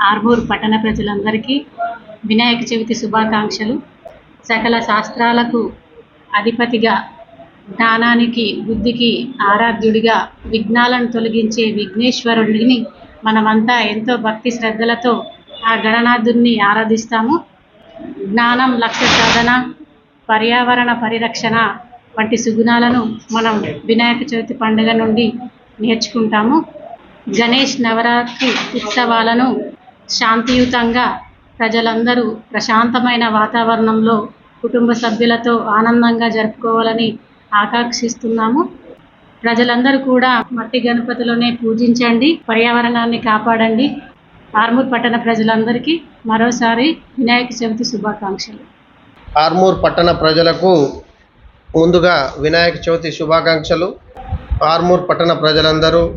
ఆర్మూర్ పట్టణ ప్రజలందరికీ వినాయక చవితి శుభాకాంక్షలు. సకల శాస్త్రాలకు అధిపతిగా జ్ఞానానికి బుద్ధికి ఆరాధ్యుడిగా విఘ్నాలను తొలగించే విఘ్నేశ్వరుడిని మనమంతా ఎంతో భక్తి శ్రద్ధలతో ఆ గణనాథుడిని ఆరాధిస్తాము. జ్ఞానం లక్ష్య సాధన పర్యావరణ పరిరక్షణ వంటి సుగుణాలను మనం వినాయక చవితి పండుగ నుండి నేర్చుకుంటాము. గణేష్ నవరాత్రి ఉత్సవాలను శాంతియుతంగా ప్రజలందరూ ప్రశాంతమైన వాతావరణంలో కుటుంబ సభ్యులతో ఆనందంగా జరుపుకోవాలని ఆకాంక్షిస్తున్నాము. ప్రజలందరూ కూడా మట్టి గణపతిలోనే పూజించండి పర్యావరణాన్ని కాపాడండి. ఆర్మూర్ పట్టణ ప్రజలందరికీ మరోసారి వినాయక చవితి శుభాకాంక్షలు. ఆర్మూర్ పట్టణ ప్రజలకు ముందుగా వినాయక చవితి శుభాకాంక్షలు. ఆర్మూర్ పట్టణ ప్రజలందరూ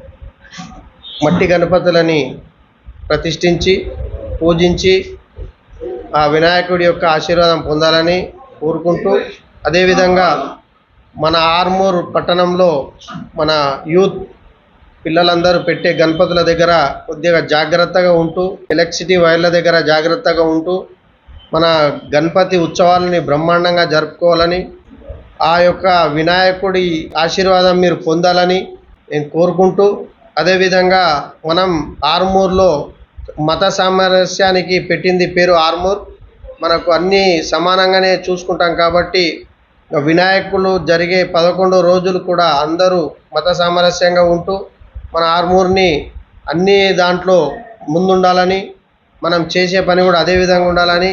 మట్టి గణపతులని ప్రతిష్ఠించి పూజించి ఆ వినాయకుడి యొక్క ఆశీర్వాదం పొందాలని కోరుకుంటూ అదేవిధంగా మన ఆర్మూర్ పట్టణంలో మన యూత్ పిల్లలందరూ పెట్టే గణపతుల దగ్గర కొద్దిగా జాగ్రత్తగా ఉంటూ ఎలక్ట్రిసిటీ వైర్ల దగ్గర జాగ్రత్తగా ఉంటూ మన గణపతి ఉత్సవాలని బ్రహ్మాండంగా జరుపుకోవాలని ఆ యొక్క వినాయకుడి ఆశీర్వాదం మీరు పొందాలని నేను కోరుకుంటూ అదేవిధంగా మనం ఆర్మూర్లో మత సామరస్యానికి పెట్టింది పేరు ఆర్మూర్. మనకు అన్నీ సమానంగానే చూసుకుంటాం కాబట్టి వినాయకులు జరిగే పదకొండు రోజులు కూడా అందరూ మత సామరస్యంగా ఉంటూ మన ఆర్మూర్ని అన్ని దాంట్లో ముందుండాలని మనం చేసే పని కూడా అదే విధంగా ఉండాలని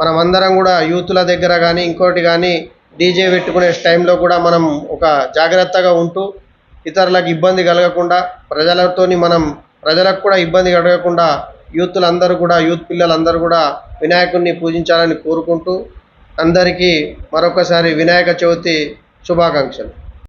మనం అందరం కూడా యూత్ల దగ్గర కానీ ఇంకోటి కానీ డీజే పెట్టుకునే టైంలో కూడా మనం ఒక జాగ్రత్తగా ఉంటూ ఇతరులకు ఇబ్బంది కలగకుండా ప్రజలతోని మనం ప్రజలకు కూడా ఇబ్బంది కలగకుండా యూత్లందరూ కూడా యూత్ పిల్లలందరూ కూడా వినాయకుడిని పూజించాలని కోరుకుంటూ అందరికీ మరొకసారి వినాయక చవితి శుభాకాంక్షలు.